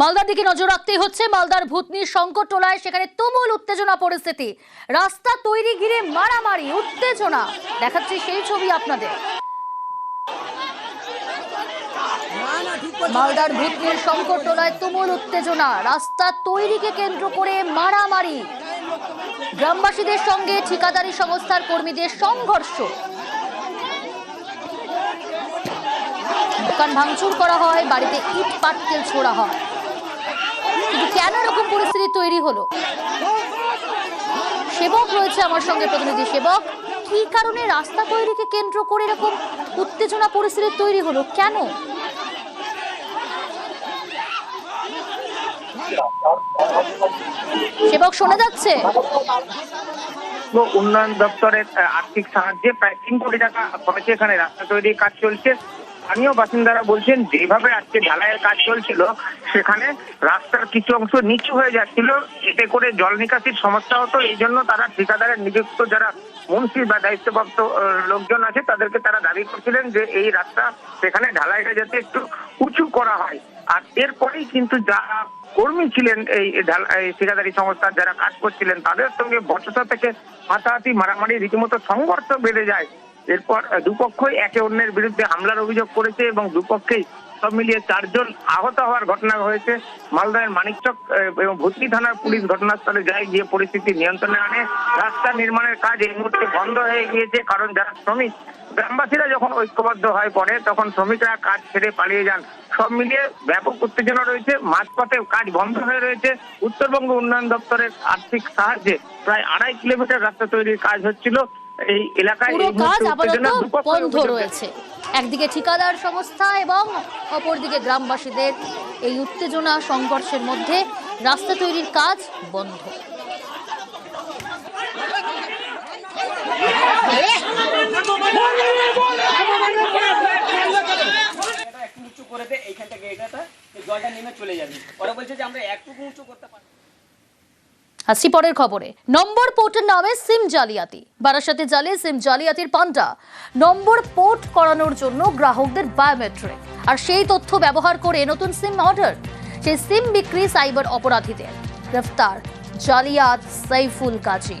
মালদার দিকে নজর রাখতেই হচ্ছে। মালদার ভূতনির সংকট টোলায় সেখানে তুমুল উত্তেজনা পরিস্থিতি। রাস্তা তৈরি ঘিরে মারামারি, উত্তেজনা। দেখাচ্ছি সেই ছবি আপনাদের। মালদার ভূতনির সংকট টোলায় তুমুল উত্তেজনা। রাস্তা তৈরিকে কেন্দ্র করে মারামারি। গ্রামবাসীদের সঙ্গে ঠিকাদারি সংস্থার কর্মীদের সংঘর্ষ। দোকান ভাঙচুর করা হয়, বাড়িতে ইট পাটকেল ছোড়া হয়। কেন এরকম পরিস্থিতি তৈরি হলো? সেবক রয়েছে আমার সঙ্গে প্রতিনিধি সেবক। কি কারণে রাস্তা তৈরিকে কেন্দ্র করে এরকম উত্তেজনা পরিস্থিতি তৈরি হলো? কেন? সেবক শোনা যাচ্ছে? উন্নয়ন দপ্তরের, আর্থিক সাহায্যে প্রায় তিন কোটি টাকা খরচে এখানে রাস্তা তৈরির কাজ চলছে। স্থানীয় বাসিন্দারা বলছেন, যেভাবে আজকে ঢালাইয়ের কাজ চলছিল, সেখানে রাস্তার কিছু অংশ নিচু হয়ে যাচ্ছিল, এতে করে জল নিকাশির সমস্যা হতো। এই জন্য তারা ঠিকাদারের নিযুক্ত যারা মন্ত্রী বা দায়িত্বপ্রাপ্ত লোকজন আছে, তাদেরকে তারা দাবি করছিলেন যে এই রাস্তা সেখানে ঢালাইটা যাতে একটু উঁচু করা হয়। আর এরপরেই কিন্তু যারা কর্মী ছিলেন এই ঠিকাদারি সংস্থার যারা কাজ করছিলেন, তাদের সঙ্গে বচসা থেকে হাতাহাতি মারামারি, রীতিমতো সংঘর্ষ বেড়ে যায়। এরপর দুপক্ষই একে অন্যের বিরুদ্ধে হামলার অভিযোগ করেছে এবং দুপক্ষেই সব মিলিয়ে চারজন আহত হওয়ার ঘটনা হয়েছে। মালদার মানিকচক এবং ভুতনি থানার পুলিশ ঘটনাস্থলে যায়, গিয়ে পরিস্থিতি নিয়ন্ত্রণে আনে। রাস্তা নির্মাণের কাজ এই মুহূর্তে বন্ধ হয়ে গিয়েছে, কারণ যারা শ্রমিক, গ্রামবাসীরা যখন ঐক্যবদ্ধ হয় পড়ে, তখন শ্রমিকরা কাজ ছেড়ে পালিয়ে যান। সব মিলিয়ে ব্যাপক উত্তেজনা রয়েছে, মাঝপথে কাজ বন্ধ হয়ে রয়েছে। উত্তরবঙ্গ উন্নয়ন দপ্তরের আর্থিক সাহায্যে প্রায় আড়াই কিলোমিটার রাস্তা তৈরির কাজ হচ্ছিল। এই এলাকায় পুরো কাজ আপাতত বন্ধ রয়েছে। একদিকে ঠিকাদার সংস্থা এবং অপরদিকে গ্রামবাসীদের এই উত্তেজনা সংঘর্ষের মধ্যে রাস্তা তৈরির কাজ বন্ধ। উঁচু করে দে এইখান থেকে এটাটা জলটা নেমে চলে যাবে। ওরা বলছে যে আমরা একটুকু উঁচু করতে পারি আসছি পরের খবরে। নম্বর পোর্টের নামে সিম জালিয়াতি। বারাসাতে জালে সিম জালিয়াতির পান্ডা। নম্বর পোর্ট করানোর জন্য গ্রাহকদের বায়োমেট্রিক। আর সেই তথ্য ব্যবহার করে নতুন সিম অর্ডার। সেই সিম বিক্রি সাইবার অপরাধীদের। গ্রেফতার। জালিয়াত সাইফুল কাজী।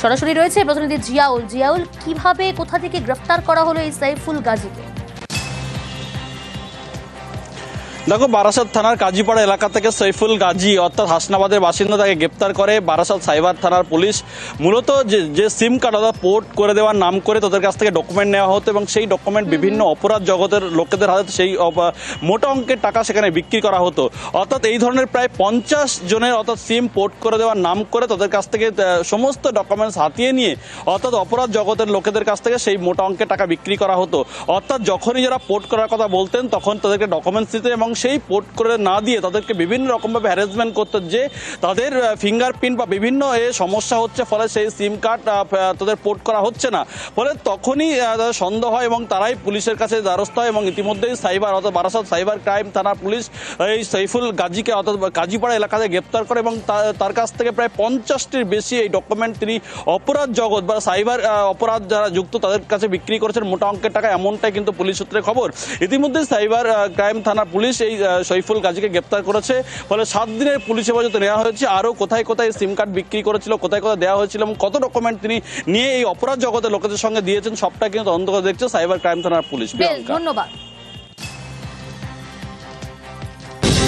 সরাসরি রয়েছে প্রতিনিধি জিয়াউল। জিয়াউল, কীভাবে কোথা থেকে গ্রেফতার করা হলো এই সাইফুল গাজীকে দেখো বারাসাত থানার কাজীপাড়া এলাকা থেকে সৈফুল গাজী অর্থাৎ হাসনাবাদের বাসিন্দা তাকে গ্রেপ্তার করে বারাসাত সাইবার থানার পুলিশ। মূলত যে যে সিম কার্ড অর্থাৎ পোর্ট করে দেওয়ার নাম করে তাদের কাছ থেকে ডকুমেন্ট নেওয়া হতো এবং সেই ডকুমেন্ট বিভিন্ন অপরাধ জগতের লোকেদের হাতে সেই মোটা অঙ্কের টাকা সেখানে বিক্রি করা হতো। অর্থাৎ এই ধরনের প্রায় পঞ্চাশ জনের অর্থাৎ সিম পোর্ট করে দেওয়ার নাম করে তাদের কাছ থেকে সমস্ত ডকুমেন্টস হাতিয়ে নিয়ে অর্থাৎ অপরাধ জগতের লোকেদের কাছ থেকে সেই মোটা অঙ্কের টাকা বিক্রি করা হতো। অর্থাৎ যখনই যারা পোর্ট করার কথা বলতেন তখন তাদেরকে ডকুমেন্টস দিতে এবং সেই পোর্ট করে না দিয়ে তাদেরকে বিভিন্ন রকমভাবে হ্যারাসমেন্ট করতো যে তাদের ফিঙ্গারপ্রিন্ট বা বিভিন্ন এ সমস্যা হচ্ছে, ফলে সেই সিম কার্ড তাদের পোর্ট করা হচ্ছে না। ফলে তখনই তাদের সন্দেহ হয় এবং তারাই পুলিশের কাছে দ্বারস্থ হয় এবং ইতিমধ্যেই সাইবার অর্থাৎ বারাসাত সাইবার ক্রাইম থানার পুলিশ এই সাইফুল গাজীকে অর্থাৎ গাজীপাড়া এলাকাতে গ্রেপ্তার করে এবং তার কাছ থেকে প্রায় পঞ্চাশটির বেশি এই ডকুমেন্ট তিনি অপরাধ জগৎ বা সাইবার অপরাধ যারা যুক্ত তাদের কাছে বিক্রি করেছেন মোটা অঙ্কের টাকা, এমনটাই কিন্তু পুলিশ সূত্রে খবর। ইতিমধ্যে সাইবার ক্রাইম থানার পুলিশ আহ, সৈফুল গাজীকে গ্রেপ্তার করেছে। ফলে সাত দিনের পুলিশ হেফাজতে নেওয়া হয়েছে। আরও কোথায় কোথায় সিম কার্ড বিক্রি করেছিল কোথায় কোথায় দেওয়া হয়েছিল এবং কত ডকুমেন্ট তিনি নিয়ে এই অপরাধ জগতের লোকেদের সঙ্গে দিয়েছেন সবটা কিন্তু তদন্ত করে দেখছে সাইবার ক্রাইম থানার পুলিশ। ধন্যবাদ।